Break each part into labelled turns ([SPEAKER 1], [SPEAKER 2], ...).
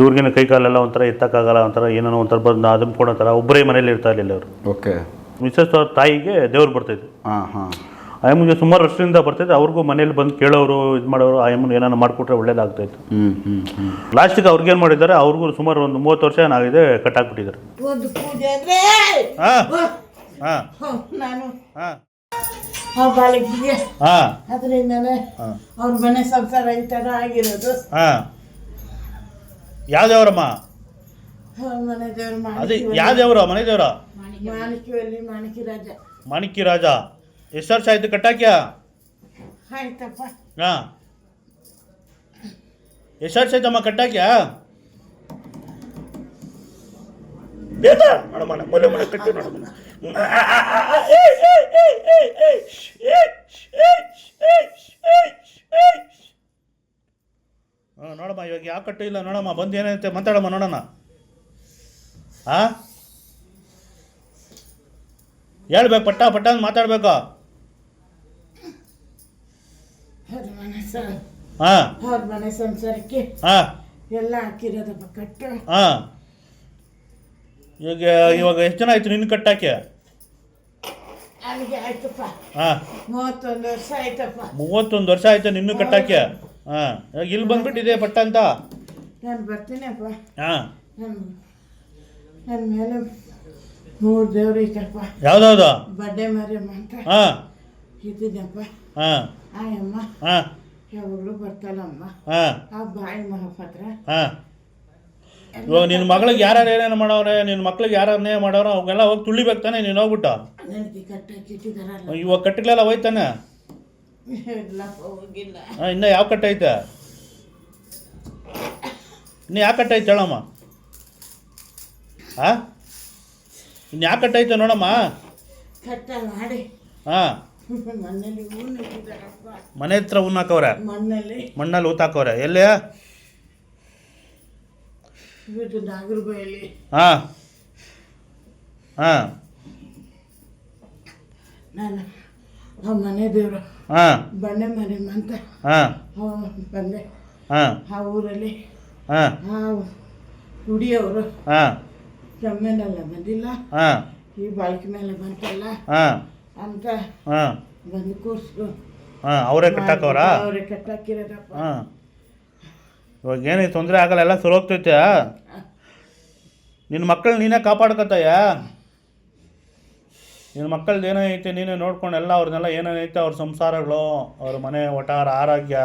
[SPEAKER 1] ಇವ್ರಿಗೇನು ಕೈ ಕಾಲೆಲ್ಲ ಒಂಥರ ಎತ್ತಕ್ಕಾಗಲ್ಲ ಒಂಥರ ಏನೋ ಒಂಥರ ಬಂದು ಅದನ್ನು ಕೊಡೋಂಥರ ಒಬ್ಬರೇ ಮನೇಲಿ ಇರ್ತಾ ಇರಲಿಲ್ಲ ಅವರು
[SPEAKER 2] ಓಕೆ.
[SPEAKER 1] ಮಿಸ್ಸಸ್ ಅವ್ರ ತಾಯಿಗೆ ದೇವ್ರು ಬರ್ತೈತೆ
[SPEAKER 2] ಹಾಂ ಹಾಂ.
[SPEAKER 1] ಆಯಮ್ಮಗೆ ಸುಮಾರು ವರ್ಷದಿಂದ ಬರ್ತೈತೆ ಅವ್ರಿಗೂ ಮನೇಲಿ ಬಂದು ಕೇಳೋರು ಇದು ಮಾಡೋರು ಆಯಮ್ಮನ ಏನಾರು ಮಾಡಿಕೊಟ್ರೆ ಒಳ್ಳೇದಾಗ್ತಾಯಿತ್ತು
[SPEAKER 2] ಹ್ಞೂ ಹ್ಞೂ ಹ್ಞೂ
[SPEAKER 1] ಲಾಸ್ಟಿಗೆ ಅವ್ರಿಗೇನು ಮಾಡಿದ್ದಾರೆ ಅವ್ರಿಗೂ ಸುಮಾರು ಒಂದು ಮೂವತ್ತು ವರ್ಷ ಏನಾಗಿದೆ ಕಟ್ಟಾಕ್ಬಿಟ್ಟಿದ್ದಾರೆ.
[SPEAKER 3] ಒಂದು ಪೂಜೆ ಅಂದ್ರೆ?
[SPEAKER 1] ಹಾಂ
[SPEAKER 3] ಹ,
[SPEAKER 1] ಹಾಂ.
[SPEAKER 3] ಹ, ನಾನು.
[SPEAKER 1] ಹಾಂ.
[SPEAKER 3] ಬಾಲಕಿಗೆ.
[SPEAKER 1] ಹಾಂ.
[SPEAKER 3] ಅದರಿಂದಲೇ ಅವ್ರ ಮನೆ ಸಂಸಾರ ಈ ಥರ ಆಗಿರೋದು.
[SPEAKER 1] ಹಾಂ. ಯಾವ್ದೇವ್ರಮ್ಮ
[SPEAKER 3] ಅವ್ರ ಮನೆ ದೇವ್ರ
[SPEAKER 1] ಅದೇ ಯಾವ್ದೇವ್ರ ಮನೆ ದೇವ್ರ
[SPEAKER 3] ಮಾಣಿಕ್ಯವಲ್ಲಿ ಮಾಣಿಕ್ಯ ರಾಜ
[SPEAKER 1] ಮಾಣಿಕ್ಯ ರಾಜ ಎಷ್ಟು ವರ್ಷ ಆಯ್ತು ಕಟ್ಟಾಕ್ಯ
[SPEAKER 3] ಆಯ್ತಪ್ಪ
[SPEAKER 1] ಹಾಂ ಎಷ್ಟು ವರ್ಷ ಆಯ್ತಮ್ಮ ಕಟ್ಟಾಕ್ಯ ಬೇಡ ನೋಡಮ್ಮ ಮೊನ್ನೆ ಮೊನ್ನೆ ಕಟ್ಟಿ ನೋಡಮ್ಮ ಹಾಂ ನೋಡಮ್ಮ ಇವಾಗ ಯಾವ ಕಟ್ಟು ಇಲ್ಲ ನೋಡಮ್ಮ ಬಂದು ಏನೈತೆ ಮಾತಾಡಮ್ಮ ನೋಡೋಣ. ಆ? ಹೇಳ್ಬೇಕು ಪಟ್ಟ ಪಟ್ಟ ಅಂತ ಮಾತಾಡ್ಬೇಕು. ಹಾಂ
[SPEAKER 3] ಅವ್ರ ಮನೆ ಸಂಸಾರಕ್ಕೆ
[SPEAKER 1] ಹಾಂ
[SPEAKER 3] ಎಲ್ಲ ಹಾಕಿರೋದಪ್ಪ ಕಟ್ಟು.
[SPEAKER 1] ಹಾಂ ಇವಾಗ ಇವಾಗ ಎಷ್ಟು ಜನ ಆಯ್ತು ನಿನ್ನ ಕಟ್ಟಾಕೆ
[SPEAKER 3] ಅಲ್ಲಿಗೆ ಆಯ್ತಪ್ಪ.
[SPEAKER 1] ಹಾಂ
[SPEAKER 3] ಮೂವತ್ತೊಂದು ವರ್ಷ ಆಯ್ತಪ್ಪ.
[SPEAKER 1] ಮೂವತ್ತೊಂದು ವರ್ಷ ಆಯ್ತು ನಿನ್ನ ಕಟ್ಟಾಕೆ ಹಾಂ ಇಲ್ಲಿ ಬಂದ್ಬಿಟ್ಟಿದೆ ಪಟ್ಟ ಅಂತ.
[SPEAKER 3] ನಾನು ಬರ್ತೀನಪ್ಪ
[SPEAKER 1] ಹಾಂ.
[SPEAKER 3] ನನ್ನ ನನ್ನ ಮೇಲೆ ಮೂರು ದೇವ್ರು ಐತಪ್ಪ.
[SPEAKER 1] ಯಾವ್ದಾವ್ದು?
[SPEAKER 3] ಬಡ್ಡೆ ಮಾರಿಯಮ್ಮ ಅಂತ
[SPEAKER 1] ಹಾಂ.
[SPEAKER 3] ಇದ್ದೀನಪ್ಪ
[SPEAKER 1] ಹಾಂ.
[SPEAKER 3] ಆಯಮ್ಮ.
[SPEAKER 1] ಹಾಂ.
[SPEAKER 3] ಯಾವಾಗಲೂ ಬರ್ತಾಳಮ್ಮ.
[SPEAKER 1] ಹಾಂ.
[SPEAKER 3] ಆ ಬಾಯಿ ಮಹಾಪಾತ್ರ.
[SPEAKER 1] ಹಾಂ. ಇವಾಗ ನಿನ್ನ ಮಗಳಿಗೆ ಯಾರ್ಯಾರು ಏನೇನು ಮಾಡೋರೆ ನಿನ್ನ ಮಕ್ಳಿಗೆ ಯಾರನ್ನೇ ಮಾಡೋರೋ ಅವಾಗೆಲ್ಲ ಹೋಗಿ ತುಳಿಬೇಕು ತಾನೆ ನೀನು ಹೋಗ್ಬಿಟ್ಟು.
[SPEAKER 3] ನನಗೆ
[SPEAKER 1] ಇವಾಗ ಕಟ್ಟಿಗೆಲ್ಲ ಹೋಯ್ತಾನೆ
[SPEAKER 3] ಹೋಗಿಲ್ಲ.
[SPEAKER 1] ಹಾಂ ಇನ್ನು ಯಾವ ಕಟ್ಟೈತೆ ಇನ್ನು ಯಾವ ಕಟ್ಟೈತೆ ಹೇಳಮ್ಮ? ಹಾಂ ಇನ್ನು ಯಾವ ಐತ ನೋಡಮ್ಮ?
[SPEAKER 3] ಕಟ್ಟ ಮಾಡಿ.
[SPEAKER 1] ಹಾಂ ಮನೆ ಹತ್ರ ಹುಣ್ಣು ಹಾಕವ್ರೆ?
[SPEAKER 3] ಮಣ್ಣಲ್ಲಿ.
[SPEAKER 1] ಮಣ್ಣಲ್ಲಿ ಊತ ಹಾಕವ್ರೆ. ಎಲ್ಲಿ? ಹಾಂ ಹಾಂ
[SPEAKER 3] ನಾನು ಆ ಮನೆ ದೇವರು.
[SPEAKER 1] ಹಾಂ.
[SPEAKER 3] ಬಂಡೆ ಮನೆ ಅಂತ
[SPEAKER 1] ಹಾಂ.
[SPEAKER 3] ಬಂದೆ.
[SPEAKER 1] ಹಾಂ.
[SPEAKER 3] ಆ ಊರಲ್ಲಿ.
[SPEAKER 1] ಹಾಂ.
[SPEAKER 3] ಆ ಹುಡಿಯವರು.
[SPEAKER 1] ಹಾಂ.
[SPEAKER 3] ತಮ್ಮೇಲೆಲ್ಲ ಬಂದಿಲ್ಲ.
[SPEAKER 1] ಹಾಂ.
[SPEAKER 3] ಈ ಬಾಳ್ಕೆ ಮೇಲೆ ಬಂತಲ್ಲ.
[SPEAKER 1] ಹಾಂ.
[SPEAKER 3] ಅಂತ
[SPEAKER 1] ಹಾಂ.
[SPEAKER 3] ಬಂದು ಕೂರ್ಸ್ರು.
[SPEAKER 1] ಹಾಂ ಅವರೇ ಕಟ್ಟಾಕವ್ರಾ?
[SPEAKER 3] ಅವರೇ ಕಟ್ಟಾಕಿರೋದಪ್ಪ.
[SPEAKER 1] ಹಾಂ. ಇವಾಗ ಏನೇ ತೊಂದರೆ ಆಗಲ್ಲ ಎಲ್ಲ ಸರಿ ಹೋಗ್ತೈತೆ. ನಿನ್ನ ಮಕ್ಕಳು ನೀನೇ ಕಾಪಾಡ್ಕೊತಾಯ ನಿನ್ನ ಮಕ್ಕಳದ್ದು ಏನೈತೆ ನೀನೇ ನೋಡ್ಕೊಂಡು ಎಲ್ಲ ಅವ್ರನ್ನೆಲ್ಲ ಏನೇನೈತೆ ಅವ್ರ ಸಂಸಾರಗಳು ಅವ್ರ ಮನೆ ಒಟ್ಟಾರ ಆರೋಗ್ಯ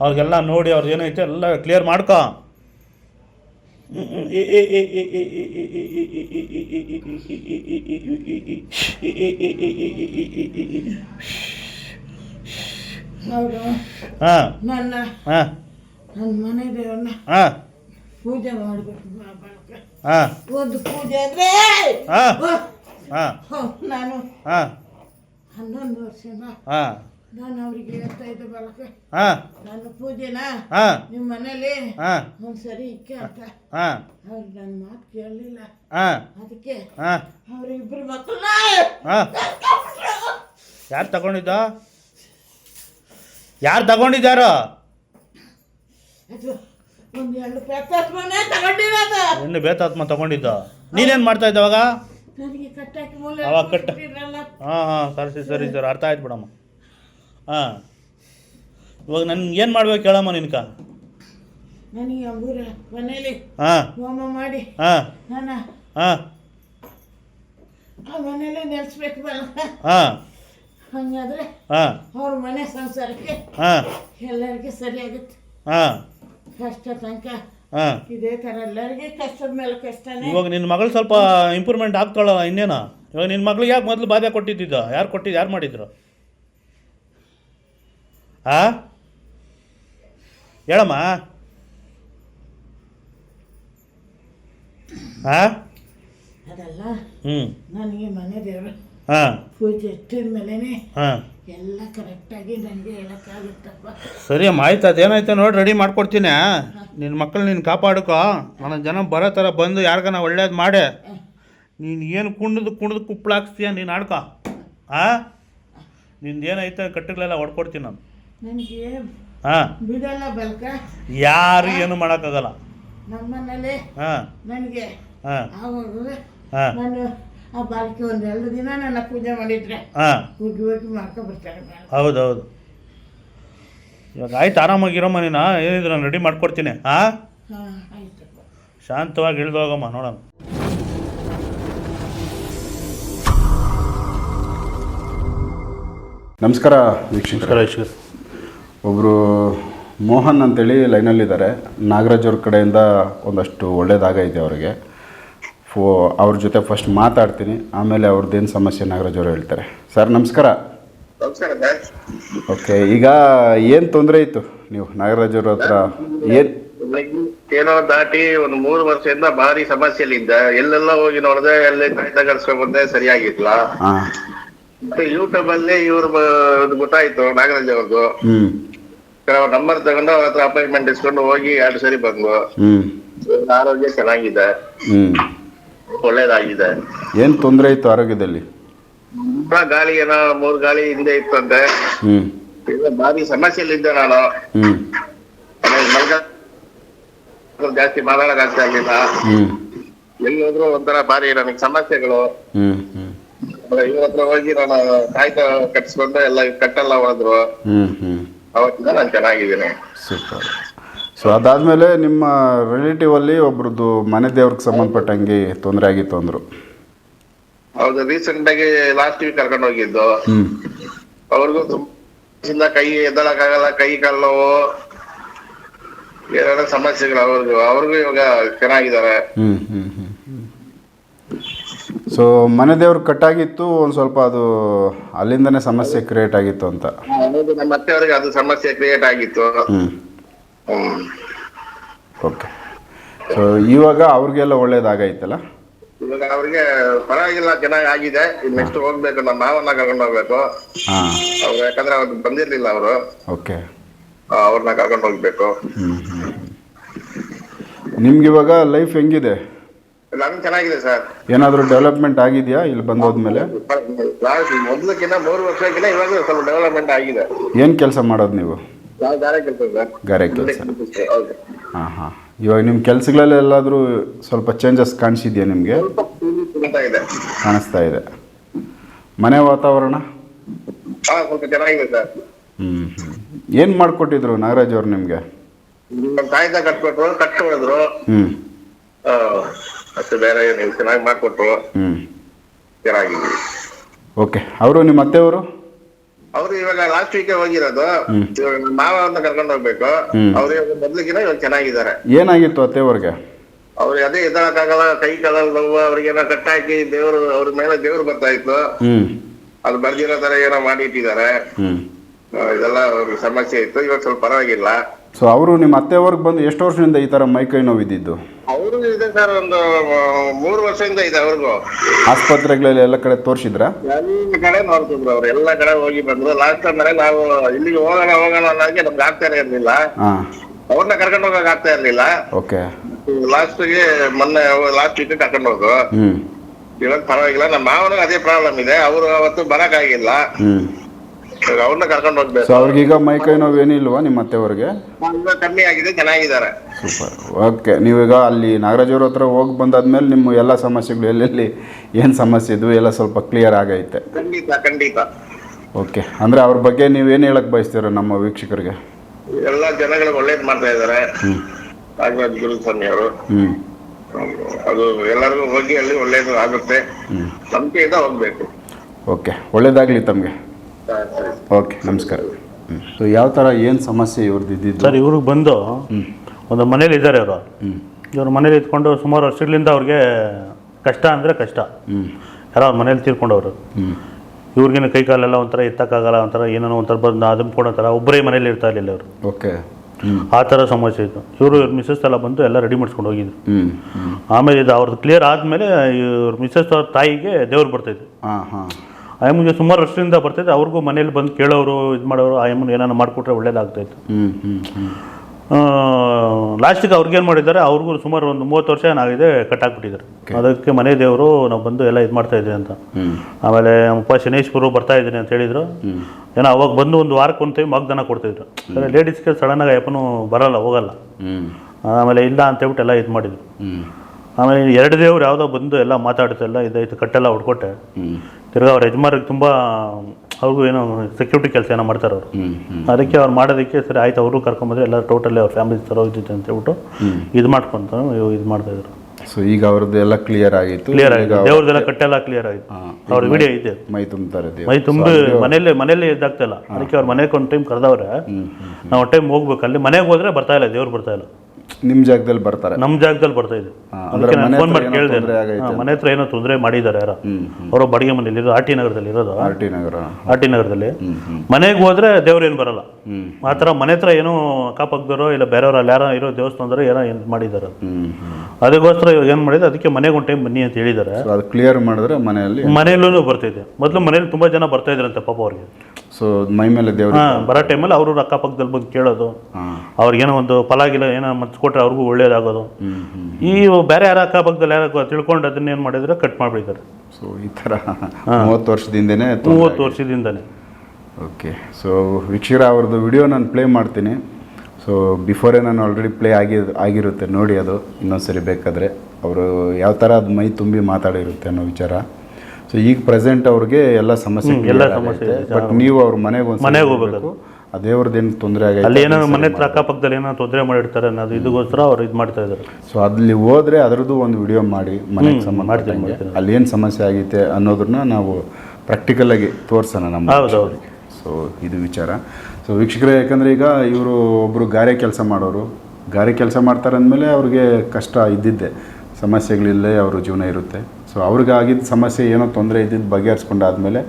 [SPEAKER 1] ಅವ್ರಿಗೆಲ್ಲ ನೋಡಿ ಅವ್ರದ್ದು ಏನೈತೆ ಎಲ್ಲ ಕ್ಲಿಯರ್ ಮಾಡ್ಕೊ. ಹಾಂ.
[SPEAKER 3] ಪೂಜೆ ಮಾಡಬೇಕು
[SPEAKER 1] ಹಾ.
[SPEAKER 3] ಒಂದು ಪೂಜೆ ಅಂದ್ರೆ
[SPEAKER 1] ಹಾಂ.
[SPEAKER 3] ನಾನು
[SPEAKER 1] ಹಾಂ.
[SPEAKER 3] ಹನ್ನೊಂದು ವರ್ಷನ
[SPEAKER 1] ಹಾಂ.
[SPEAKER 3] ನಾನು ಅವರಿಗೆ ಹೇಳ್ತಾ ಇದ್ದೆ ಬಳಕ
[SPEAKER 1] ಹಾಂ.
[SPEAKER 3] ನನ್ನ ಪೂಜೆನ?
[SPEAKER 1] ಹಾಂ.
[SPEAKER 3] ನಿಮ್ಮ ಮನೇಲಿ?
[SPEAKER 1] ಹಾಂ.
[SPEAKER 3] ಒಂದು ಸರಿ ಇಕ್ಕೆ ಅಂತ.
[SPEAKER 1] ಹಾಂ.
[SPEAKER 3] ನನ್ನ ಮಾತು ಕೇಳಲಿಲ್ಲ.
[SPEAKER 1] ಹಾಂ.
[SPEAKER 3] ಅದಕ್ಕೆ
[SPEAKER 1] ಹಾಂ.
[SPEAKER 3] ಅವ್ರಿಬ್ರು ಮಕ್ಕಳನ್ನ
[SPEAKER 1] ಹಾಂ. ಯಾರು ತಗೊಂಡಿದ್ದ? ಯಾರು ತಗೊಂಡಿದ್ದಾರೋ?
[SPEAKER 3] ಅದು ಒಂದು ಎರಡು ಬೇತಾತ್ಮನೇ ತಗೊಂಡಿರೋದು.
[SPEAKER 1] ಹೆಣ್ಣು ಬೇತಾತ್ಮ ತಗೊಂಡಿದ್ದ. ನೀನೇನು ಮಾಡ್ತಾ ಇದ್ದ ಅವಾಗ?
[SPEAKER 3] ನನಗೆ ಕಟ್ಟಾಕಿ ಮೂಲೆ
[SPEAKER 1] ಅವಾಗ ಕಟ್ಟ-
[SPEAKER 3] ಕೂತ್ಬಿಟ್ಟಿರಲ್ಲ.
[SPEAKER 1] ಹಾಂ ಹಾಂ ಸರಿ ಸರಿ ಸರ್ ಅರ್ಥ ಆಯ್ತು ಬಿಡಮ್ಮ. ಹಾಂ. ಇವಾಗ ನನ್ಗೆ ಏನು ಮಾಡ್ಬೇಕು ಹೇಳಮ್ಮ ನಿನ್ಕ?
[SPEAKER 3] ನನಗೆ ಊರ ಮನೇಲಿ
[SPEAKER 1] ಹಾಂ.
[SPEAKER 3] ಹೋಮ ಮಾಡಿ.
[SPEAKER 1] ಹಾಂ.
[SPEAKER 3] ನನ್ನ
[SPEAKER 1] ಹಾಂ.
[SPEAKER 3] ಆ ಮನೇಲಿ ನೆಲೆಸ್ಬೇಕು ಬಲ್ಲ.
[SPEAKER 1] ಹಾಂ.
[SPEAKER 3] ಹಂಗಾದ್ರೆ
[SPEAKER 1] ಹಾಂ.
[SPEAKER 3] ಅವ್ರ ಮನೆ ಸಂಸಾರಕ್ಕೆ
[SPEAKER 1] ಹಾಂ.
[SPEAKER 3] ಎಲ್ಲರಿಗೆ ಸರಿಯಾಗುತ್ತೆ
[SPEAKER 1] ಹಾಂ.
[SPEAKER 3] ಕಷ್ಟ ತನಕ
[SPEAKER 1] ಹಾಂ.
[SPEAKER 3] ಇದೇ ಥರ ಎಲ್ಲರಿಗೆ ಕಷ್ಟದ ಮೇಲೆ ಕಷ್ಟನೇ.
[SPEAKER 1] ಇವಾಗ ನಿನ್ನ ಮಗಳು ಸ್ವಲ್ಪ ಇಂಪ್ರೂವ್ಮೆಂಟ್ ಆಗ್ತಾಳ ಇನ್ನೇನು? ಇವಾಗ ನಿನ್ನ ಮಗಳಿಗೆ ಯಾಕೆ ಮೊದಲು ಬಾಧೆ ಕೊಟ್ಟಿದ್ದಿದ್ದು? ಯಾರು ಕೊಟ್ಟಿದ್ದು ಯಾರು ಮಾಡಿದ್ರು? ಆ? ಹೇಳಮ್ಮ. ಆ?
[SPEAKER 3] ಅದಲ್ಲ
[SPEAKER 1] ಹ್ಞೂ
[SPEAKER 3] ನನಗೆ ಮನೆ ದೇವರು
[SPEAKER 1] ಹಾಂ.
[SPEAKER 3] ಪೂಜೆ ಇಟ್ಟಿದ ಮೇಲೇ
[SPEAKER 1] ಹಾಂ.
[SPEAKER 3] ಎಲ್ಲ ಕರೆಕ್ಟಾಗಿ ನನಗೆ ಹೇಳೋಕ್ಕಾಗುತ್ತಪ್ಪ.
[SPEAKER 1] ಸರಿ ಅಮ್ಮ ಆಯ್ತು ಅದೇನಾಯ್ತು ನೋಡಿ ರೆಡಿ ಮಾಡ್ಕೊಡ್ತೀನಿ ನಿನ್ನ ಮಕ್ಕಳು ನೀನು ಕಾಪಾಡ್ಕೋ. ನನ್ನ ಜನ ಬರೋ ಥರ ಬಂದು ಯಾರಿಗಾನ ಒಳ್ಳೇದು ಮಾಡೆ. ನೀನು ಏನು ಕುಣಿದು ಕುಣಿದು ಕುಪ್ಪಳಾಕ್ಸ್ತೀಯ ನೀನು ಆಡ್ಕೊ. ಆ? ನಿಂದು ಏನೈತೆ ಕಟ್ಟಿಗಳೆಲ್ಲ ಹೊಡ್ಕೊಡ್ತೀನಿ ನಾನು. ಹಾಂ ಯಾರು ಏನು ಮಾಡೋಕ್ಕಾಗಲ್ಲ. ಹಾಂ
[SPEAKER 3] ನನಗೆ
[SPEAKER 1] ಹಾಂ
[SPEAKER 3] ಆ? ಬಾಲ್ಕಿ ಒಂದು ಎರಡು ದಿನ ನನ್ನ ಪೂಜೆ ಮಾಡಿದ್ರೆ
[SPEAKER 1] ಹಾಂ
[SPEAKER 3] ಹೋಗಿ ಹೋಗಿ ಮಾಡ್ಕೊಬರ್ತಾರೆ
[SPEAKER 1] ಹೌದು ಹೌದು ಇವಾಗ ಆಯ್ತು ಆರಾಮಾಗಿರೋ ಮನೇನ ಏನಿದ್ರು ನಾನು ರೆಡಿ ಮಾಡ್ಕೊಡ್ತೀನಿ ಹಾಂ ಶಾಂತವಾಗಿ ಇಳಿದು ಹೋಗಮ್ಮ ನೋಡೋಣ.
[SPEAKER 2] ನಮಸ್ಕಾರ ವೀಕ್ಷಕರ.
[SPEAKER 1] ನಮಸ್ಕಾರ
[SPEAKER 2] ಒಬ್ಬರು ಮೋಹನ್ ಅಂತೇಳಿ ಲೈನಲ್ಲಿದ್ದಾರೆ. ನಾಗರಾಜ್ ಅವ್ರ ಕಡೆಯಿಂದ ಒಂದಷ್ಟು ಒಳ್ಳೇದಾಗೈತೆ ಅವರಿಗೆ. ಫೋ ಅವ್ರ ಜೊತೆ ಫಸ್ಟ್ ಮಾತಾಡ್ತೀನಿ. ಆಮೇಲೆ ಅವ್ರದ್ದೇನು ಸಮಸ್ಯೆ ನಾಗರಾಜ್ ಅವರು ಹೇಳ್ತಾರೆ. ಸರ್ ನಮಸ್ಕಾರ. ಓಕೆ ಈಗ ಏನು ತೊಂದರೆ ಇತ್ತು? ನೀವು ನಾಗರಾಜ್ ಅವ್ರ ಹತ್ರ ಏನು
[SPEAKER 4] ಏನೋ ದಾಟಿ ಒಂದು ಮೂರು ವರ್ಷದಿಂದ ಭಾರಿ ಸಮಸ್ಯೆಲಿದ್ದ ಎಲ್ಲೆಲ್ಲ ಹೋಗಿ ನೋಡಿದೆ ಅಲ್ಲಿ ಕಾಯ್ದೆ ಕಳ್ಸ್ಕೊಂಡ್ ಬಂದೆ ಸರಿಯಾಗಿಲ್ಲ ಮತ್ತೆ ಯೂಟ್ಯೂಬ್ ಅಲ್ಲಿ ಇವ್ರ ಗೊತ್ತಾಯ್ತು ನಾಗರಾಜ್ ಅವ್ರದ್ದು ನಂಬರ್ ತಗೊಂಡು ಅವ್ರ ಹತ್ರ ಅಪಾಯಿಂಟ್ಮೆಂಟ್ ಇಸ್ಕೊಂಡು ಹೋಗಿ ಎರಡು ಸರಿ ಬಂದು ಆರೋಗ್ಯ ಚೆನ್ನಾಗಿದೆ. ಒಳ್ಳೇದಾಗಿದೆ.
[SPEAKER 2] ಏನ್ ತೊಂದರೆ ಇತ್ತು ಆರೋಗ್ಯದಲ್ಲಿ?
[SPEAKER 4] ತುಂಬಾ ಗಾಳಿ ಏನೋ ಮೂರ್ ಗಾಳಿ ಹಿಂದೆ ಇತ್ತಂತೆ. ಈಗ ಭಾರಿ ಸಮಸ್ಯೆಯಲ್ಲಿದ್ದೆ ನಾನು.
[SPEAKER 2] ಹ್ಞೂ
[SPEAKER 4] ಆಮೇಲೆ ಮಲ್ಗ ಜಾಸ್ತಿ ಮಾತಾಡಕ್ ಆಗ್ತಾ ಇರ್ಲಿಲ್ಲ.
[SPEAKER 2] ಹ್ಞೂ
[SPEAKER 4] ಎಲ್ಲಿ ಹೋದ್ರು ಒಂಥರ ಭಾರಿ ನನಗೆ ಸಮಸ್ಯೆಗಳು. ಇವ್ರ ಹತ್ರ ಹೋಗಿ ನಾನು ಕಾಯ್ತ ಕಟ್ಸ್ಕೊಂಡು ಎಲ್ಲ ಕಟ್ಟೆಲ್ಲ
[SPEAKER 2] ಹೋದ್ರು.
[SPEAKER 4] ಅವತ್ತಿಂದ ನಾನು ಚೆನ್ನಾಗಿದ್ದೀನಿ.
[SPEAKER 2] ಸೂಪರ್. ಸೊ ಅದಾದ್ಮೇಲೆ ನಿಮ್ಮ ರಿಲೇಟಿವ್ ಅಲ್ಲಿ ಒಬ್ರದ್ದು ಮನೆ ದೇವ್ರಿಗೆ ಸಂಬಂಧಪಟ್ಟಂಗೆ ತೊಂದರೆ ಆಗಿತ್ತು ಅಂದರು
[SPEAKER 4] ಹೌದು ರೀಸೆಂಟ್ ಆಗಿ ಲಾಸ್ಟ್ ವೀಕ್ ಕರ್ಕೊಂಡು ಹೋಗಿದ್ದು. ಅವ್ರಿಗೂ ತುಂಬಾ ಕೈ ಎದ್ದಳಕ್ಕಾಗಲ್ಲ ಕೈ ಕಾಲು ನೋವು ಏನೇನೋ ಸಮಸ್ಯೆಗಳು ಅವ್ರಿಗೂ ಅವ್ರಿಗೂ ಇವಾಗ ಚೆನ್ನಾಗಿದ್ದಾರೆ.
[SPEAKER 2] ಸೊ ಮನೆ ದೇವ್ರು ಕಟ್ಟಾಗಿತ್ತು ಒಂದ್ ಸ್ವಲ್ಪ ಅದು ಅಲ್ಲಿಂದನೇ ಸಮಸ್ಯೆ ಕ್ರಿಯೇಟ್ ಆಗಿತ್ತು ಅಂತ.
[SPEAKER 4] ನಮ್ಮ ಅತ್ತೆಯವ್ರಿಗೆ ಅದು ಸಮಸ್ಯೆ ಕ್ರಿಯೇಟ್ ಆಗಿತ್ತು.
[SPEAKER 2] ಓಕೆ ಸೊ ಇವಾಗ ಅವ್ರಿಗೆಲ್ಲ ಒಳ್ಳೇದಾಗೈತಲ್ಲ?
[SPEAKER 4] ಇವಾಗ ಅವ್ರಿಗೆ ಪರವಾಗಿಲ್ಲ ಚೆನ್ನಾಗಿ ಆಗಿದೆ. ನೆಕ್ಸ್ಟ್ ಹೋಗ್ಬೇಕು ನಮ್ಮ ಮಾವನ್ನ ಕರ್ಕೊಂಡು ಹೋಗ್ಬೇಕು.
[SPEAKER 2] ಹಾಂ.
[SPEAKER 4] ಅವ್ರು ಯಾಕಂದ್ರೆ ಅವ್ರು ಬಂದಿರ್ಲಿಲ್ಲ ಅವರು.
[SPEAKER 2] ಓಕೆ.
[SPEAKER 4] ಅವ್ರನ್ನ ಕರ್ಕೊಂಡು ಹೋಗ್ಬೇಕು.
[SPEAKER 2] ನಿಮ್ಗೆ ಇವಾಗ ಲೈಫ್ ಹೆಂಗಿದೆ?
[SPEAKER 4] ನಮ್ಗೆ ಚೆನ್ನಾಗಿದೆ ಸರ್.
[SPEAKER 2] ಏನಾದರೂ ಡೆವಲಪ್ಮೆಂಟ್ ಆಗಿದೆಯಾ ಇಲ್ಲಿ ಬಂದೋದ್ಮೇಲೆ?
[SPEAKER 4] ಮೊದ್ಲಕ್ಕಿಂತ ಮೂರು ವರ್ಷಕ್ಕಿಂತ ಇವಾಗ ಸ್ವಲ್ಪ ಡೆವಲಪ್ಮೆಂಟ್ ಆಗಿದೆ.
[SPEAKER 2] ಏನು ಕೆಲಸ ಮಾಡೋದು ನೀವು?
[SPEAKER 4] ನಾವು ಗಾರೆ ಕೆಲಸ ಸರ್.
[SPEAKER 2] ಗಾರೆ ಕೆಲಸ.
[SPEAKER 4] ಹೌದು.
[SPEAKER 2] ಹಾಂ ಹಾಂ. ಇವಾಗ ನಿಮ್ಮ ಕೆಲಸಗಳಲ್ಲಿ ಎಲ್ಲಾದರೂ ಸ್ವಲ್ಪ ಚೇಂಜಸ್ ಕಾಣಿಸಿದ್ಯಾ ನಿಮಗೆ? ಕಾಣಿಸ್ತಾ ಇದೆ. ಮನೆ ವಾತಾವರಣ?
[SPEAKER 4] ಹಾ ಸ್ವಲ್ಪ ಚೆನ್ನಾಗಿದೆ ಸರ್.
[SPEAKER 2] ಹ್ಞೂ ಏನು ಮಾಡಿಕೊಟ್ಟಿದ್ರು ನಾಗರಾಜ್ ಅವ್ರು ನಿಮಗೆ?
[SPEAKER 4] ನಮ್ಮ ಕಾಯ್ದೆ ಕಟ್ಕೊಟ್ರು ಕಟ್ಟು ಹೊಡೆದ್ರು
[SPEAKER 2] ಹ್ಞೂ
[SPEAKER 4] ಆ, ಅಷ್ಟು ಬೇರೆ ನೀವು ಚೆನ್ನಾಗಿ ಮಾಡ್ಕೊಟ್ರು.
[SPEAKER 2] ಹ್ಞೂ
[SPEAKER 4] ಚೆನ್ನಾಗಿ
[SPEAKER 2] ಓಕೆ. ಅವರು ನಿಮ್ಮ ಅತ್ತೆಯವರು?
[SPEAKER 4] ಅವ್ರು ಇವಾಗ ಲಾಸ್ಟ್ ವೀಕ್ ಹೋಗಿರೋದು. ಇವಾಗ ನಮ್ಮ ಮಾವನ್ನ ಕರ್ಕೊಂಡು ಹೋಗ್ಬೇಕು. ಅವ್ರು ಇವಾಗ ಮೊದ್ಲಿಗಿನ ಇವಾಗ ಚೆನ್ನಾಗಿದ್ದಾರೆ.
[SPEAKER 2] ಏನಾಗಿತ್ತು ಅತ್ತೆಯವ್ರಿಗೆ
[SPEAKER 4] ಅವ್ರು ಅದೇ ಇದಾಗಲ್ಲ ಕೈ ಕಾಲಲ್ಲಿ ನೋವು ಅವ್ರಿಗೇನೋ ಕಟ್ಟಾಕಿ ದೇವ್ರು ಅವ್ರ ಮೇಲೆ ದೇವ್ರು ಬರ್ತಾ ಇತ್ತು. ಅದು ಬರ್ದಿರೋ ತರ ಏನೋ ಮಾಡಿ ಇಟ್ಟಿದ್ದಾರೆ. ಇದೆಲ್ಲ ಅವ್ರಿಗೆ ಸಮಸ್ಯೆ ಇತ್ತು. ಇವಾಗ ಸ್ವಲ್ಪ ಪರವಾಗಿಲ್ಲ.
[SPEAKER 2] ಸೊ ಅವರು ನಿಮ್ಮ ಅತ್ತೆಯವ್ರಿಗೆ ಬಂದು ಎಷ್ಟು ವರ್ಷದಿಂದ ಈ ಥರ ಮೈಕೈ ನೋವು ಇದ್ದಿದ್ದು?
[SPEAKER 4] ಅವರು ಇದೆ ಸರ್ ಒಂದು ಮೂರು ವರ್ಷದಿಂದ ಇದೆ ಅವ್ರಿಗೂ.
[SPEAKER 2] ಆಸ್ಪತ್ರೆಗಳಲ್ಲಿ ಎಲ್ಲ ಕಡೆ ತೋರಿಸಿದ್ರಾ?
[SPEAKER 4] ಎಲ್ಲ ಕಡೆ ನೋಡ್ತಿದ್ರು ಅವ್ರು ಎಲ್ಲ ಕಡೆ ಹೋಗಿ ಬಂದ್ರು. ಲಾಸ್ಟ್ ಟೈಮ್ ನಾವು ಇಲ್ಲಿಗೆ ಹೋಗೋಣ ಹೋಗೋಣ ಅನ್ನೋದಕ್ಕೆ ನಮ್ಗೆ ಆಗ್ತಾನೆ ಇರ್ಲಿಲ್ಲ.
[SPEAKER 2] ಹಾಂ.
[SPEAKER 4] ಅವ್ರನ್ನ ಕರ್ಕೊಂಡು ಹೋಗಕ್ ಆಗ್ತಾ ಇರ್ಲಿಲ್ಲ.
[SPEAKER 2] ಓಕೆ.
[SPEAKER 4] ಲಾಸ್ಟ್ಗೆ ಮೊನ್ನೆ ಲಾಸ್ಟ್ ವೀಕ್ ಕರ್ಕೊಂಡು ಹೋದ್ರು.
[SPEAKER 2] ಹ್ಞೂ
[SPEAKER 4] ಇವಾಗ ಪರವಾಗಿಲ್ಲ ನಮ್ಮ ಮಾವನಿಗೆ ಅದೇ ಪ್ರಾಬ್ಲಮ್ ಇದೆ. ಅವರು ಅವತ್ತು ಬರಕ್ ಆಗಿಲ್ಲ.
[SPEAKER 2] ಹ್ಞೂ
[SPEAKER 4] ಅವ್ರನ್ನ ಕರ್ಕೊಂಡು ಹೋಗ್ಬೇಕು.
[SPEAKER 2] ಸೊ ಅವ್ರಿಗೀಗ ಮೈಕೈ ನೋವು ಏನಿಲ್ವಾ ನಿಮ್ಮ ಅತ್ತೆಯವ್ರಿಗೆ?
[SPEAKER 4] ಇವಾಗ ಕಮ್ಮಿ ಆಗಿದೆ ಚೆನ್ನಾಗಿದ್ದಾರೆ.
[SPEAKER 2] ಸೂಪರ್. ಓಕೆ ನೀವೀಗ ಅಲ್ಲಿ ನಾಗರಾಜ್ ಅವ್ರ ಹತ್ರ ಹೋಗಿ ಬಂದಾದ್ಮೇಲೆ ನಿಮ್ಮ ಎಲ್ಲ ಸಮಸ್ಯೆಗಳು ಎಲ್ಲೆಲ್ಲಿ ಏನು ಸಮಸ್ಯೆ ಇದ್ವು ಎಲ್ಲ ಸ್ವಲ್ಪ ಕ್ಲಿಯರ್ ಆಗೈತೆ.
[SPEAKER 4] ಖಂಡಿತ ಖಂಡಿತ.
[SPEAKER 2] ಓಕೆ ಅಂದರೆ ಅವ್ರ ಬಗ್ಗೆ ನೀವೇನು ಹೇಳಕ್ಕೆ ಬಯಸ್ತೀರ ನಮ್ಮ ವೀಕ್ಷಕರಿಗೆ?
[SPEAKER 4] ಎಲ್ಲ ಜನಗಳಿಗೆ ಒಳ್ಳೇದು ಮಾಡ್ತಾ ಇದ್ದಾರೆ. ನಾಗರಾಜ್ ಗುರುಸ್ವಾಮಿ ಅವರು.
[SPEAKER 2] ಹ್ಞೂ
[SPEAKER 4] ಅದು ಎಲ್ಲರಿಗೂ ಹೋಗಿ ಅಲ್ಲಿ ಒಳ್ಳೇದು ಆಗುತ್ತೆ. ನಂಬಿಕೆಯಿಂದ ಹೋಗ್ಬೇಕು.
[SPEAKER 2] ಓಕೆ ಒಳ್ಳೇದಾಗಲಿ ತಮಗೆ. ಓಕೆ ನಮಸ್ಕಾರ. ಸೊ ಯಾವ ಥರ ಏನು ಸಮಸ್ಯೆ ಇವ್ರದ್ದು ಇದ್ದಿದ್ದು?
[SPEAKER 1] ಸರ್ ಇವ್ರಿಗೆ ಬಂದು ಒಂದು ಮನೇಲಿ ಇದ್ದಾರೆ ಅವರು ಇವ್ರ ಮನೇಲಿ ಇದ್ಕೊಂಡು ಸುಮಾರು ವರ್ಷಗಳಿಂದ ಅವ್ರಿಗೆ ಕಷ್ಟ ಅಂದರೆ ಕಷ್ಟ. ಯಾರೋ ಅವ್ರ ಮನೇಲಿ ತೀರ್ಕೊಂಡವರು. ಇವ್ರಿಗೇನು ಕೈ ಕಾಲೆಲ್ಲ ಒಂಥರ ಎತ್ತಕ್ಕಾಗಲ್ಲ ಒಂಥರ ಏನೇನೋ ಒಂಥರ ಬಂದು ಅದಮ್ಕೊಂಡು ಒಂಥರ ಒಬ್ಬರೇ ಮನೇಲಿ ಇರ್ತಾ ಇರಲಿಲ್ಲ ಅವರು
[SPEAKER 2] ಓಕೆ.
[SPEAKER 1] ಆ ಥರ ಸಮಸ್ಯೆ ಇತ್ತು. ಇವರು ಇವ್ರ ಮಿಸ್ಸಸ್ ಎಲ್ಲ ಬಂದು ಎಲ್ಲ ರೆಡಿ ಮಾಡಿಸ್ಕೊಂಡು ಹೋಗಿದ್ರು. ಆಮೇಲೆ ಇದು ಅವ್ರದ್ದು ಕ್ಲಿಯರ್ ಆದಮೇಲೆ ಇವ್ರ ಮಿಸ್ಸಸ್ ಅವ್ರ ತಾಯಿಗೆ ದೇವ್ರು ಬರ್ತೈತೆ
[SPEAKER 2] ಹಾಂ ಹಾಂ
[SPEAKER 1] ಆಯಮ್ಮಗೆ ಸುಮಾರು ವರ್ಷದಿಂದ ಬರ್ತೈತೆ. ಅವ್ರಿಗೂ ಮನೇಲಿ ಬಂದು ಕೇಳೋರು ಇದು ಮಾಡೋರು ಆಯಮ್ಮನ ಏನಾರು ಮಾಡಿಕೊಟ್ರೆ ಒಳ್ಳೇದಾಗ್ತಾಯಿತ್ತು ಲಾಸ್ಟಿಗೆ ಅವ್ರಿಗೇನು ಮಾಡಿದ್ದಾರೆ ಅವ್ರಿಗೂ ಸುಮಾರು ಒಂದು ಮೂವತ್ತು ವರ್ಷ ಏನಾಗಿದೆ ಕಟ್ಟಾಕ್ಬಿಟ್ಟಿದ್ದಾರೆ. ಅದಕ್ಕೆ ಮನೆ ದೇವರು ನಾವು ಬಂದು ಎಲ್ಲ ಇದು ಮಾಡ್ತಾ ಇದ್ದೀವಿ ಅಂತ. ಆಮೇಲೆ ನಮ್ಮಪ್ಪ ಶನೇಶ್ವರು ಬರ್ತಾ ಇದ್ದೀನಿ ಅಂತ ಹೇಳಿದ್ರು. ಏನೋ ಅವಾಗ ಬಂದು ಒಂದು ವಾರಕ್ಕೆ ಒಂದು ಟೈಮ್ ವಾಗ್ದಾನ ಕೊಡ್ತಿದ್ರು. ಲೇಡೀಸ್ಗೆ ಸಡನ್ನಾಗಿ ಅಯ್ಯಪ್ಪನು ಬರಲ್ಲ ಹೋಗಲ್ಲ. ಆಮೇಲೆ ಇಲ್ಲ ಅಂತ ಹೇಳ್ಬಿಟ್ಟು ಎಲ್ಲ ಇದು ಮಾಡಿದ್ರು. ಆಮೇಲೆ ಎರಡು ದೇವ್ರು ಯಾವುದೋ ಬಂದು ಎಲ್ಲ ಮಾತಾಡ್ತೆಲ್ಲ ಇದಾಯ್ತು ಕಟ್ಟೆಲ್ಲ ಹೊಡ್ಕೊಟ್ಟೆ ತಿರ್ಗಾ ಅವ್ರ ಯಜಮಾರಿಗೆ ತುಂಬ ಅವ್ರಿಗೂ ಏನೋ ಸೆಕ್ಯೂರಿಟಿ ಕೆಲಸ ಏನೋ ಮಾಡ್ತಾರೆ ಅವರು. ಅದಕ್ಕೆ ಅವ್ರು ಮಾಡೋದಕ್ಕೆ ಸರಿ ಆಯ್ತು ಅವರು ಕರ್ಕೊಂಬಂದ್ರೆ ಎಲ್ಲ ಟೋಟಲಿ ಅವ್ರ ಫ್ಯಾಮಿಲಿ ಚಲೋ ಹೋಗ್ತಿತ್ತು ಅಂತ ಹೇಳ್ಬಿಟ್ಟು ಇದು ಮಾಡ್ಕೊಂತ ಇದು ಮಾಡ್ತಾ ಇದ್ರು.
[SPEAKER 2] ಸೊ ಈಗ ಅವ್ರದ್ದು ಎಲ್ಲ ಕ್ಲಿಯರ್ ಆಗಿತ್ತು.
[SPEAKER 1] ಕ್ಲಿಯರ್ ಆಗಿದೆ ದೇವ್ರದ್ದೆಲ್ಲ ಕಟ್ಟೆಲ್ಲ ಕ್ಲಿಯರ್ ಆಯ್ತು ಅವ್ರ ವಿಡಿಯೋ ಇದೆ.
[SPEAKER 2] ಮೈ ತುಂಬ್ತಾರೆ
[SPEAKER 1] ಮೈ ತುಂಬಿ ಮನೆಯಲ್ಲಿ ಮನೆಯಲ್ಲಿ ಇದಾಗ್ತಾ ಇಲ್ಲ. ಅದಕ್ಕೆ ಅವ್ರ ಮನೆಗೆ ಒಂದು ಟೈಮ್ ಕರೆದವ್ರೆ. ನಾವು ಒಂದು ಟೈಮ್ ಹೋಗ್ಬೇಕು. ಅಲ್ಲಿ ಮನೆಗೆ ಹೋದ್ರೆ ಬರ್ತಾ ಇಲ್ಲ ದೇವ್ರು ಬರ್ತಾ ಇಲ್ಲ.
[SPEAKER 2] ನಿಮ್ಮ ಜಾಗದಲ್ಲಿ ಬರ್ತಾರೆ.
[SPEAKER 1] ನಮ್ಮ ಜಾಗದಲ್ಲಿ ಬರ್ತಾ ಇದೆ. ಅದಕ್ಕೆ ನಾನು ಫೋನ್
[SPEAKER 2] ಹತ್ರ
[SPEAKER 1] ಮಾಡಿ ಕೇಳಿದೆ ಮನೆ ಹತ್ರ ಏನೋ ತೊಂದರೆ ಮಾಡಿದ್ದಾರೆ ಯಾರ. ಅವರ ಬಾಡಿಗೆ ಮನೆಯಲ್ಲಿ ಇರೋದು ಆರ್ ಟಿ ನಗರದಲ್ಲಿ ಇರೋದು
[SPEAKER 2] R T Nagar.
[SPEAKER 1] R T ನಗರದಲ್ಲಿ. ಮನೆಗೆ ಹೋದ್ರೆ ದೇವ್ರೇನು ಬರಲ್ಲ. ಆ ಥರ ಮನೆ ಹತ್ರ ಏನೋ ಅಕ್ಕಪಕ್ಕದವರು ಇಲ್ಲ ಬೇರೆಯವ್ರು ಅಲ್ಲಿ ಯಾರೋ ಇರೋ ದೇವಸ್ಥಾನದವರು ಏನೋ ಏನು ಮಾಡಿದ್ದಾರೆ. ಅದಕ್ಕೋಸ್ಕರ ಇವಾಗ ಏನು ಮಾಡಿದ್ರೆ ಅದಕ್ಕೆ ಮನೆಗೆ ಒಂದು ಟೈಮ್ ಬನ್ನಿ ಅಂತ ಹೇಳಿದ್ದಾರೆ.
[SPEAKER 2] ಅದು ಕ್ಲಿಯರ್ ಮಾಡಿದ್ರೆ ಮನೆಯಲ್ಲಿ
[SPEAKER 1] ಮನೆಯಲ್ಲೂ ಬರ್ತಿದೆ. ಮೊದಲು ಮನೇಲಿ ತುಂಬ ಜನ ಬರ್ತಾ ಇದ್ರಂತೆ ಪಾಪ ಅವ್ರಿಗೆ.
[SPEAKER 2] ಸೊ ಮೈ ಮೇಲೆ ದೇವ್ರು
[SPEAKER 1] ಹಾಂ ಬರೋ ಟೈಮಲ್ಲಿ ಅವರು ಅಕ್ಕಪಕ್ಕದಲ್ಲಿ ಬಂದು ಕೇಳೋದು. ಅವ್ರಿಗೇನೋ ಒಂದು ಫಲಾಗಿಲ್ಲ ಏನೋ ಮತ್ತೆ ಕೊಟ್ಟರೆ ಅವ್ರಿಗೂ ಒಳ್ಳೇದಾಗೋದು. ಈ ಬೇರೆ ಯಾರ ಅಕ್ಕಪಕ್ಕದಲ್ಲಿ ಯಾರೋ ತಿಳ್ಕೊಂಡು ಅದನ್ನ ಏನು ಮಾಡಿದ್ರೆ ಕಟ್ ಮಾಡಿಬಿಟ್ಟಿದ್ದಾರೆ.
[SPEAKER 2] ಸೊ ಈ ಥರ ಮೂವತ್ತು ವರ್ಷದಿಂದನೇ
[SPEAKER 1] ಮೂವತ್ತು ವರ್ಷದಿಂದನೇ.
[SPEAKER 2] ಓಕೆ ಸೊ ವೀಕ್ಷಕರ ಅವ್ರದ್ದು ವಿಡಿಯೋ ನಾನು ಪ್ಲೇ ಮಾಡ್ತೀನಿ. ಸೊ ಬಿಫೋರೇ ನಾನು ಆಲ್ರೆಡಿ ಪ್ಲೇ ಆಗಿ ಆಗಿರುತ್ತೆ ನೋಡಿ ಅದು. ಇನ್ನೊಂದ್ಸರಿ ಬೇಕಾದರೆ. ಅವರು ಯಾವ ಥರ ಅದು ಮೈ ತುಂಬಿ ಮಾತಾಡಿರುತ್ತೆ ಅನ್ನೋ ವಿಚಾರ. ಸೊ ಈಗ ಪ್ರೆಸೆಂಟ್ ಅವ್ರಿಗೆ ಎಲ್ಲ ಸಮಸ್ಯೆ
[SPEAKER 1] ಎಲ್ಲ ಸಮಸ್ಯೆ
[SPEAKER 2] ಬಟ್ ನೀವು ಅವ್ರ ಮನೆಗೆ ಒಂದು
[SPEAKER 1] ಮನೆಗೆ ಹೋಗಬೇಕು.
[SPEAKER 2] ಅದೇವ್ರದ್ದೇನು ತೊಂದರೆ
[SPEAKER 1] ಆಗಿದೆ
[SPEAKER 2] ಅಲ್ಲಿ
[SPEAKER 1] ಏನೋ ಮನೆ ಹತ್ರ ಅಕ್ಕಪಕ್ಕದಲ್ಲಿ ಏನೋ ತೊಂದರೆ ಮಾಡಿರ್ತಾರೆ ಅನ್ನೋದು ಇದಕ್ಕೋಸ್ಕರ ಅವ್ರು ಇದು ಮಾಡ್ತಾ ಇದ್ದಾರೆ
[SPEAKER 2] ಸೊ ಅಲ್ಲಿ ಹೋದ್ರೆ ಅದರದ್ದು ಒಂದು ವಿಡಿಯೋ ಮಾಡಿ ಮನೆಗೆ ಸಂಬಂಧ ಅಲ್ಲಿ ಏನು ಸಮಸ್ಯೆ ಆಗೈತೆ ಅನ್ನೋದನ್ನ ನಾವು ಪ್ರಾಕ್ಟಿಕಲ್ ಆಗಿ ತೋರಿಸೋಣ ನಮ್ಮ
[SPEAKER 1] ಹೌದೌದು.
[SPEAKER 2] ಸೊ ಇದು ವಿಚಾರ. ಸೊ ವೀಕ್ಷಕರೇ, ಯಾಕಂದರೆ ಈಗ ಇವರು ಒಬ್ಬರು ಗಾರೆ ಕೆಲಸ ಮಾಡೋರು. ಗಾರೆ ಕೆಲಸ ಮಾಡ್ತಾರೆ ಅಂದಮೇಲೆ ಅವ್ರಿಗೆ ಕಷ್ಟ ಇದ್ದಿದ್ದೆ. ಸಮಸ್ಯೆಗಳಿಲ್ಲೇ ಅವ್ರ ಜೀವನ ಇರುತ್ತೆ. ಸೊ ಅವ್ರಿಗೆ ಆಗಿದ್ದ ಸಮಸ್ಯೆ ಏನೋ ತೊಂದರೆ ಇದ್ದಿದ್ದು ಬಗೆಹರಿಸ್ಕೊಂಡಾದ್ಮೇಲೆ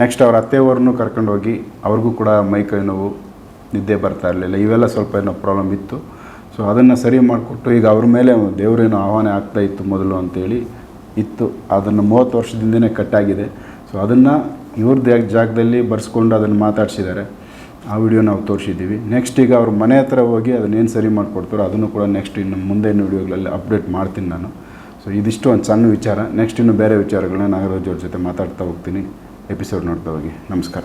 [SPEAKER 2] ನೆಕ್ಸ್ಟ್ ಅವ್ರ ಅತ್ತೆಯವ್ರನ್ನೂ ಕರ್ಕೊಂಡೋಗಿ ಅವ್ರಿಗೂ ಕೂಡ ಮೈ ಕೈ ನೋವು, ನಿದ್ದೆ ಬರ್ತಾ ಇರಲಿಲ್ಲ. ಇವೆಲ್ಲ ಸ್ವಲ್ಪ ಏನೋ ಪ್ರಾಬ್ಲಮ್ ಇತ್ತು. ಸೊ ಅದನ್ನು ಸರಿ ಮಾಡಿಕೊಟ್ಟು ಈಗ ಅವ್ರ ಮೇಲೆ ದೇವರೇನೋ ಆಹ್ವಾನ ಆಗ್ತಾ ಇತ್ತು ಮೊದಲು ಅಂತೇಳಿ ಇತ್ತು. ಅದನ್ನು ಮೂವತ್ತು ವರ್ಷದಿಂದನೇ ಕಟ್ಟಾಗಿದೆ. ಸೊ ಅದನ್ನು ಇವ್ರದ್ದು ಜಾಗದಲ್ಲಿ ಬರ್ಸ್ಕೊಂಡು ಅದನ್ನು ಮಾತಾಡ್ಸಿದ್ದಾರೆ ಆ ವಿಡಿಯೋ ನಾವು ತೋರಿಸಿದ್ದೀವಿ. ನೆಕ್ಸ್ಟ್ ಈಗ ಅವ್ರ ಮನೆ ಹತ್ರ ಹೋಗಿ ಅದನ್ನೇನು ಸರಿ ಮಾಡಿಕೊಡ್ತಾರೋ ಅದನ್ನು ಕೂಡ ನೆಕ್ಸ್ಟ್ ಇನ್ನು ಮುಂದಿನ ವಿಡಿಯೋಗಳಲ್ಲಿ ಅಪ್ಡೇಟ್ ಮಾಡ್ತೀನಿ ನಾನು. ಸೊ ಇದಿಷ್ಟು ಒಂದು ಸಣ್ಣ ವಿಚಾರ. ನೆಕ್ಸ್ಟ್ ಇನ್ನು ಬೇರೆ ವಿಚಾರಗಳನ್ನ ನಾಗರಾಜ್ ಅವ್ರ ಜೊತೆ ಮಾತಾಡ್ತಾ ಹೋಗ್ತೀನಿ. ಎಪಿಸೋಡ್ ನೋಡ್ತಾ ಹೋಗಿ ನಮಸ್ಕಾರ.